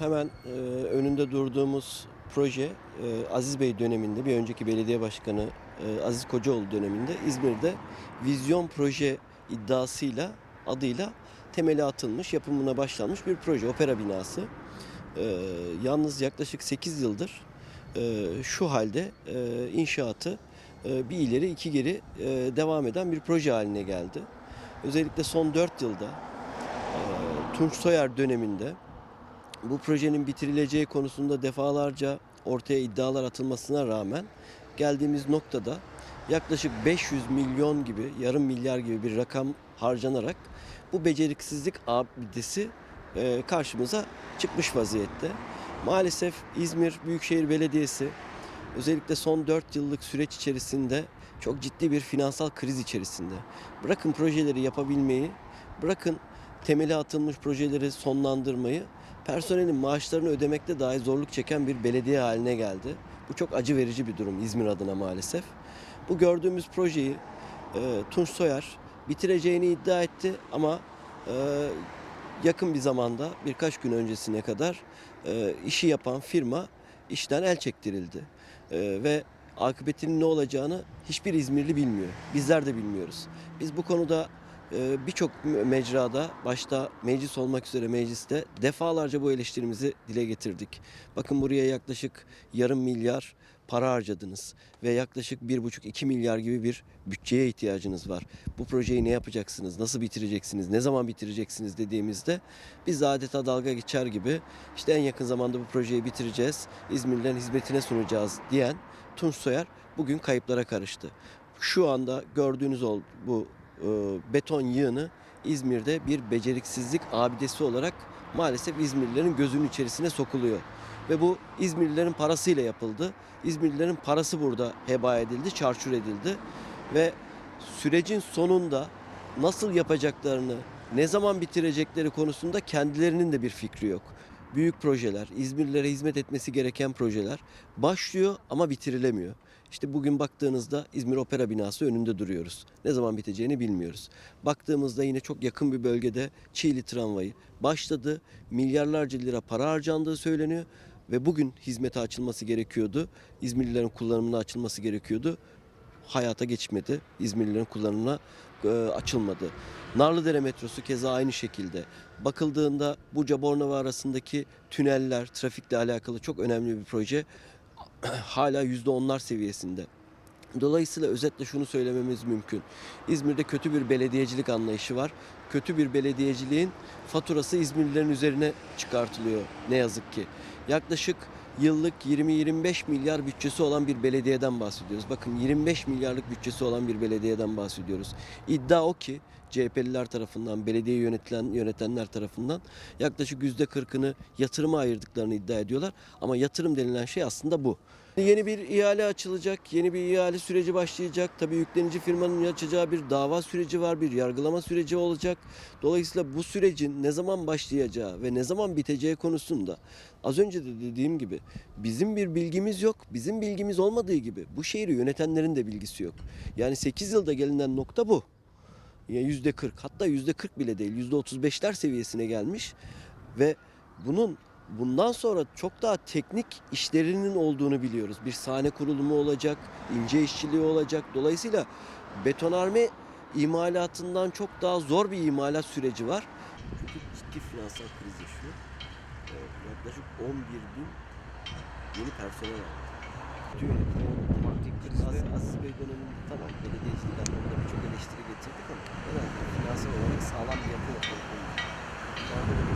hemen e, önünde durduğumuz proje e, Aziz Bey döneminde bir önceki belediye başkanı e, Aziz Kocaoğlu döneminde İzmir'de vizyon proje iddiasıyla adıyla temeli atılmış, yapımına başlanmış bir proje, opera binası. E, yalnız yaklaşık 8 yıldır e, şu halde e, inşaatı e, bir ileri iki geri e, devam eden bir proje haline geldi. Özellikle son 4 yılda e, Tunç Soyer döneminde bu projenin bitirileceği konusunda defalarca ortaya iddialar atılmasına rağmen geldiğimiz noktada yaklaşık 500 milyon gibi, yarım milyar gibi bir rakam harcanarak bu beceriksizlik abidesi e, karşımıza çıkmış vaziyette. Maalesef İzmir Büyükşehir Belediyesi özellikle son 4 yıllık süreç içerisinde çok ciddi bir finansal kriz içerisinde. Bırakın projeleri yapabilmeyi, bırakın temeli atılmış projeleri sonlandırmayı, personelin maaşlarını ödemekte dahi zorluk çeken bir belediye haline geldi. Bu çok acı verici bir durum İzmir adına maalesef. Bu gördüğümüz projeyi e, Tunç Soyer bitireceğini iddia etti ama e, yakın bir zamanda birkaç gün öncesine kadar e, işi yapan firma işten el çektirildi. E, ve akıbetinin ne olacağını hiçbir İzmirli bilmiyor. Bizler de bilmiyoruz. Biz bu konuda birçok mecrada başta meclis olmak üzere mecliste defalarca bu eleştirimizi dile getirdik. Bakın buraya yaklaşık yarım milyar para harcadınız ve yaklaşık bir buçuk iki milyar gibi bir bütçeye ihtiyacınız var. Bu projeyi ne yapacaksınız, nasıl bitireceksiniz, ne zaman bitireceksiniz dediğimizde biz de adeta dalga geçer gibi işte en yakın zamanda bu projeyi bitireceğiz, İzmirlilerin hizmetine sunacağız diyen Tunç Soyer bugün kayıplara karıştı. Şu anda gördüğünüz bu beton yığını İzmir'de bir beceriksizlik abidesi olarak maalesef İzmirlilerin gözünün içerisine sokuluyor. Ve bu İzmirlilerin parasıyla yapıldı. İzmirlilerin parası burada heba edildi, çarçur edildi. Ve sürecin sonunda nasıl yapacaklarını, ne zaman bitirecekleri konusunda kendilerinin de bir fikri yok. Büyük projeler, İzmirlilere hizmet etmesi gereken projeler başlıyor ama bitirilemiyor. İşte bugün baktığınızda İzmir Opera binası önünde duruyoruz. Ne zaman biteceğini bilmiyoruz. Baktığımızda yine çok yakın bir bölgede Çiğli tramvayı başladı. Milyarlarca lira para harcandığı söyleniyor ve bugün hizmete açılması gerekiyordu. İzmirlilerin kullanımına açılması gerekiyordu. Hayata geçmedi. İzmirlilerin kullanımına e, açılmadı. Narlıdere metrosu keza aynı şekilde. Bakıldığında Buca Bornova arasındaki tüneller, trafikle alakalı çok önemli bir proje. Hala %10'lar seviyesinde. Dolayısıyla özetle şunu söylememiz mümkün. İzmir'de kötü bir belediyecilik anlayışı var. Kötü bir belediyeciliğin faturası İzmirlilerin üzerine çıkartılıyor ne yazık ki. Yaklaşık yıllık 20-25 milyar bütçesi olan bir belediyeden bahsediyoruz. Bakın 25 milyarlık bütçesi olan bir belediyeden bahsediyoruz. İddia o ki CHP'liler tarafından, belediye yönetilen yönetenler tarafından yaklaşık %40'ını yatırıma ayırdıklarını iddia ediyorlar. Ama yatırım denilen şey aslında bu. Yeni bir ihale açılacak, yeni bir ihale süreci başlayacak. Tabii yüklenici firmanın açacağı bir dava süreci var, bir yargılama süreci olacak. Dolayısıyla bu sürecin ne zaman başlayacağı ve ne zaman biteceği konusunda az önce de dediğim gibi bizim bir bilgimiz yok. Bizim bilgimiz olmadığı gibi bu şehri yönetenlerin de bilgisi yok. Yani 8 yılda gelinen nokta bu. Yüzde 40 hatta yüzde 40 bile değil yüzde 35'ler seviyesine gelmiş ve bunun bundan sonra çok daha teknik işlerinin olduğunu biliyoruz. Bir sahne kurulumu olacak, ince işçiliği olacak. Dolayısıyla betonarme imalatından çok daha zor bir imalat süreci var. Çünkü ciddi finansal kriz yaşıyor. Ee, yaklaşık 11 bin yeni personel aldı. Kötü yönetim. Maddi krizde Aziz, Bey döneminde tamam belediyecilik anlamında birçok eleştiri getirdik ama herhalde finansal olarak sağlam bir yapı. Yani böyle